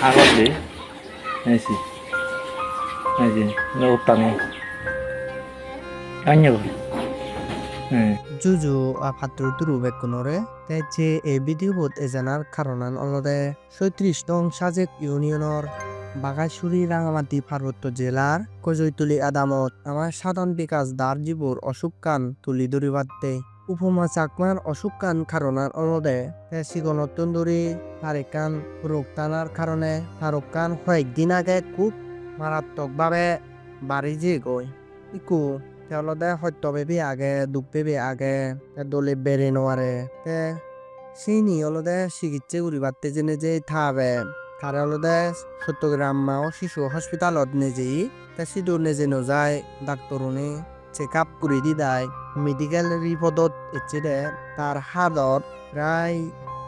Agot deh. Ini sih. Ini sih. Ini utani. Anyo. Eh. Juju a patru turu bekkunore te je e video bot ejanar karonan olode সৈত্রিশ নং সাজেক ইউনিয়নের বাগাসুরি রাঙামাটি পার্বত্য জেলার কজৈতলি আদামত আমার সাধারণ বিকাশ দার জীবর অসুখ কান তুলি দরিবাতে উপমা চাকমার অসুখ কান কারণার অলদে তে সিগনতন দরি তারিকান রোগ টানার কারণে তারক কান কয়েকদিন আগে খুব মারাত্মকভাবে বাড়ি যে গই ইকু, তেওঁলোকে সত্যভেবী আগে দুখভেবী আগে, তে দলে বেড়ে নোয়ারে তে সিনি অলদে চিকিৎসা করিবাতে যেনে যে থাবে। তারে অলদে চট্টগ্রাম মাও শিশু হসপিটালত নেজেই তে সিদুর নেজে নজায় ডাক্তরনি চেক আপ করে দি দেয়। মেডিকেল রিপোর্টত এচ্ছে দে তার হাতত প্রায়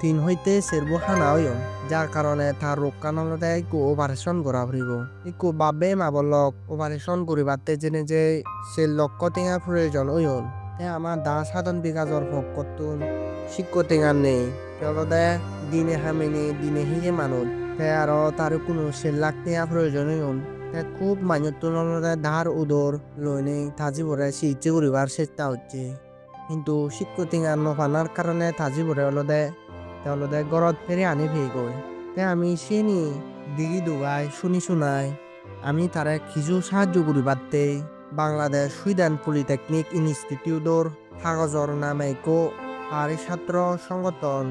তিন হইতে সেরবো হানা হইন যার কারণে তার রোগ কানলতে একটু অপারেশন করা ফুরিব একটু বাবে মাবলক অপারেশন করিবাতে যেনে যে সে লক্ষ টেঙা প্রয়োজন হইন তে আমার দা সাধন বিকাশর পক্ষতুন শিক্ষক টেঙা নেই। তেওঁলোকে দিনে হামিনি দিনে হিয়ে মানুষ তে আরও তার কোনো সে লাখ টেঙা প্রয়োজন হইন তে খুব মানুষ তুলনাতে ধার উদর লইনে তাজিবরে চিকিৎসা করিবার চেষ্টা হচ্ছে কিন্তু শিক্ষক টেঙা নফানার কারণে তাজিবরে অলদে, তেওঁলোকে ঘৰত ফেৰি আনি ভেই গৈ তে আমি চিনি দিগি দুগাই, শুনি শুনাই। আমি তাৰে কিছু সাহায্য করিবাতে বাংলাদেশ সুইডেন পলিটেকনিক ইনস্টিটিউটৰ কাগজৰ নামে কো পাহাড়ি ছাত্র সংগঠন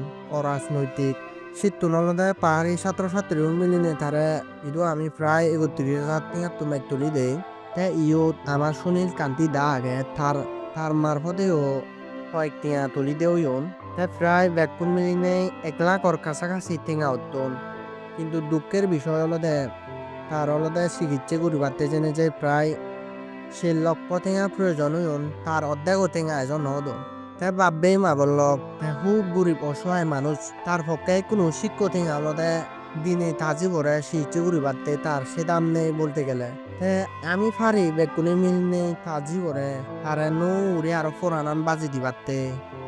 অরাজনৈতিক শীতলনদে পাহাড়ি ছাত্র ছাত্রী মিলিনে তারে ইদু আমি প্রায় একত্রিশ তোমার তুলি দেই তে ইয়ত আমার সুনীল কান্তি দা আগে তার তার মারফতেও কয়েক টিয়া তুলি দেও ইয়ন তে প্রায় ব্যাকুন মিলিনে এক লাখর কাছাকাছি টেঙা উত্তন কিন্তু দুঃখের বিষয় হলদে তার হলদে চিকিৎসা করিবাতে জেনে যে প্রায় সে লক্ষ টেঙা প্রয়োজন হইন তার অর্ধেক টেঙা এজন হদ তে ভাববেই মাবলক তে খুব অসহায় মানুষ তার পক্ষে কোনো শিক্ষক টেঙা হলদে দিনে তাজি ভরে চিকিৎসা করিবাতে তার সে দাম নেই বলতে গেলে আমি পারি বেগুনে মিল নেই তাজি ভরে তারে নো উড়ে আরও ফোরানান বাজি দিবাতে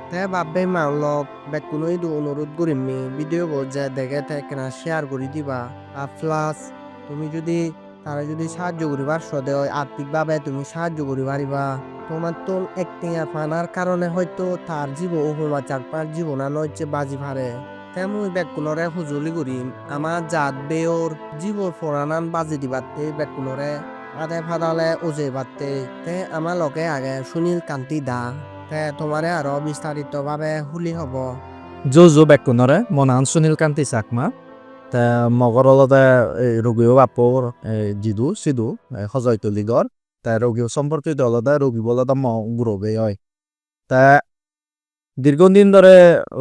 তে ভাববে মাওলক বেকুনই দু অনুরোধ করিমি ভিডিও বজে দেখে তে কেনা শেয়ার করে দিবা আর প্লাস তুমি যদি তারা যদি সাহায্য করিবার সদে হয়, আর্থিকভাবে তুমি সাহায্য করি পারিবা তোমার তো একটিঙা ফানার কারণে হয়তো তার জীব উপমা চাকপার জীবনা নইছে বাজি ভারে তেমন বেকুনরে হুজুলি করিম আমার জাত বেয়র, জীবর ফোরানান বাজি দিবাতে বেকুনরে আদে ফাদালে ওজে বাতে, তে আমার লগে আগে সুনীল কান্তি দা, তে তোমারে আরও বিস্তারিত ভাবে হুলি হব। জোজো বেকুনরে মনান সুনীল কান্তি চাকমা। তে মগৰ অলতে ৰোগীও বাপৰ জিদু চিদু সজয়তলি গড় তে ৰোগী সম্পৰ্কিত অলতে ৰোগী বলতে ম গুৰবে হয়। তে দীৰ্ঘদিন ধৰে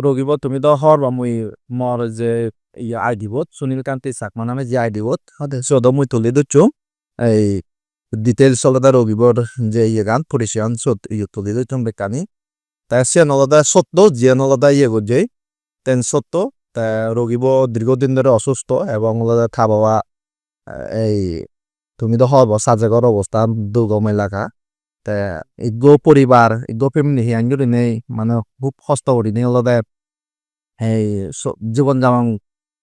ৰোগীব, তুমি তো হৰ বা মুই মর যে আই দিবত সুনীল কান্তি চাকমা নামে যে আই দিবত সদ মুই তুলি দিচ্ছু এই ডিটেইলস অলতে ৰোগীবৰ যে ইয়ে গান পরিচয়ন সত ইয়ে তুলি দিচ্ছু বেকানি। তে সে নলতে সত্য যে নলতে ইয়ে গজে তেন সত্য রোগীব দীর্ঘদিন ধরে অসুস্থ এবং খাওয়া এই তুমি তো হব সাজেগর অবস্থা দুর্গম এলাকা। তে ইগো পরিবার ইগো ফ্যামিলি হিয়াঙ্গুরি নেই মানে খুব কষ্ট করি নেই ওদের এই জীবন যাপন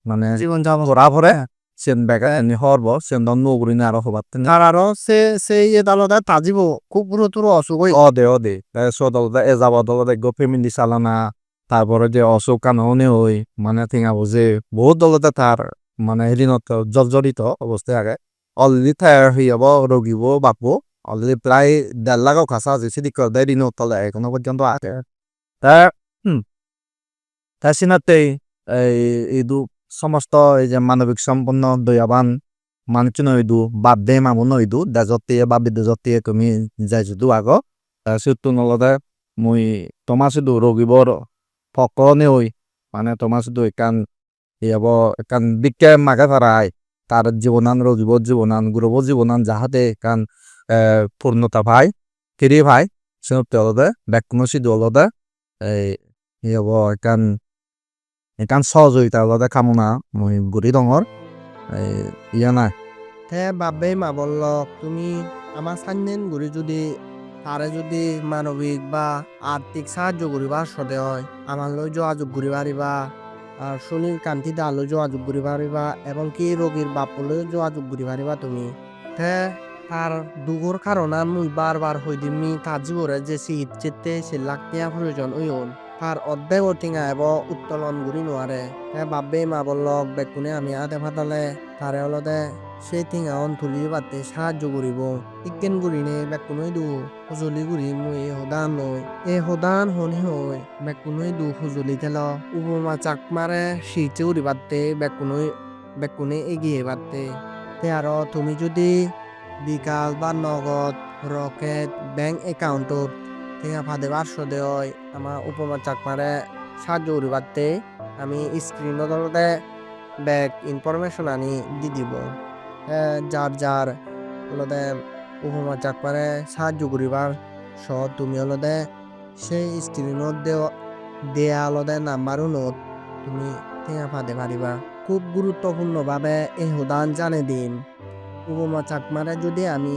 মানে জীবন যাপন। করা পরে সেন বেকা এনে হরব সেন দন নগরী না আরও হবার আর আরও সে সেই দালতে তাজিব খুব গুরুতর অসুখ হই অ দে অ দে। সদলতে এ যাব দলতে ইগো ফ্যামিলি চালানা। তারপরে যে অসুখ কাননে হই মানে থিঙাবো যে বহুত দলতে তার মানে হেরিনত জর্জরিত অবস্থায় আগে অলরেডি থায়ার হয়ে যাব রোগীব বাপু অলরেডি প্রায় দেড় লাখও কাছা আছে সেদিক দেয় ঋণ তলে এখনো পর্যন্ত আছে তা হুম তা সিনাতেই এই ইদু সমস্ত এই যে মানবিক সম্পন্ন দয়াবান মানুষ নইদু বাপ দে মামু নইদু দেজতে বা বিদেজতে তুমি যাই যদু আগ সিটু নলদে মুই তোমা শুধু ফকনে হই মানে তোমা শুধু একান ইয়াব একান বিকে মাগে ফারাই তার জীবনান রোগীব জীবনান গুরব জীবনান যাহাতে একান পূর্ণতা ভাই ফিরি ভাই সিনতে অলদে ব্যাকুনো সিধু অলদে এই ইয়াব একান একান সহযোগিতা অলদে কামনা মুই গুরি ডঙর ইয়া নাই তে বাবে মাবলক তুমি আমার সান্নেন ঘুরি যদি তারে যদি মানবিক বা আর্থিক সাহায্য করিবার সদে হয়, আমার লই যোগাযোগ করি পারিবা আর সুনীল কান্তি দালও যোগাযোগ করি পারিবা এবং কি রোগীর বাপলেও যোগাযোগ করি পারিবা তুমি। তে তার দুগর কারণে মুই বারবার হই দিমি তার জীবরে যে চিকিৎসাতে সে লাগতে প্রয়োজন ওইন তার অর্ধেক টিঙা এব উত্তোলন করি নোয়ারে তে বাব্বে মা বলল বেকুনে আমি আদে ফাটালে তারে অলদে সেই টিঙাওন তুলি পাতে সাহায্য করিব ইকেন গুৰিনে বেকুনৈ দু সঁজুলি গুৰি মই এই সদান নৈ এই সদান শনি হৈ বেকুনৈ দু সঁজুলি তেল। উপমা চাক মাৰে সিঁচে উৰি পাতে বেকুনৈ, বেকুনে এগিয়ে পাতে তে আৰু তুমি যদি বিকাশ বা নগদ রকেট ব্যাংক একাউন্টত টেঙা ফাঁদে পাঁচশো দেয় আমার উপমা চাক মারে সাহায্য করি পারতে আমি স্ক্রিনত অলতে ব্যাক ইনফরমেশন আনি দি দিব। যার যার অলতে উপমা চাক মারে সাহায্য করিবার স তুমি অলতে সেই স্ক্রিনত দেয়া অলতে নাম্বারও নোট তুমি টেঙা ফাঁদে পারিবা খুব গুরুত্বপূর্ণভাবে এই সদান জানে দিন। উপমা চাকমারে যদি আমি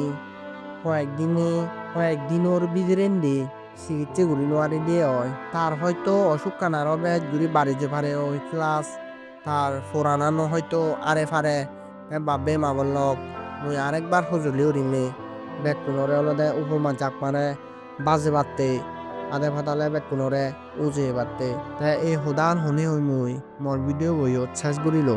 কয়েকদিনে, কয়েকদিনের বিজরেন দি চিকিৎসা করি নোয়ারি দিয়ে হয়। তার হয়তো অসুখ কানার হবে, যদি বাড়ি যে পারে ওই ক্লাস তার ফোরানানো হয়তো আরে ফারে বাবে মা বললক মুই আরেকবার সজুলি উরিমে বেকুনরে অলদে উপমা চাকমারে বাজে বাতে আদে ফাটালে বেকুনরে, উজে বাতে তাই এই সদান শুনি হই মুই, মোর ভিডিও বই উচ্ছ্বাস করিল।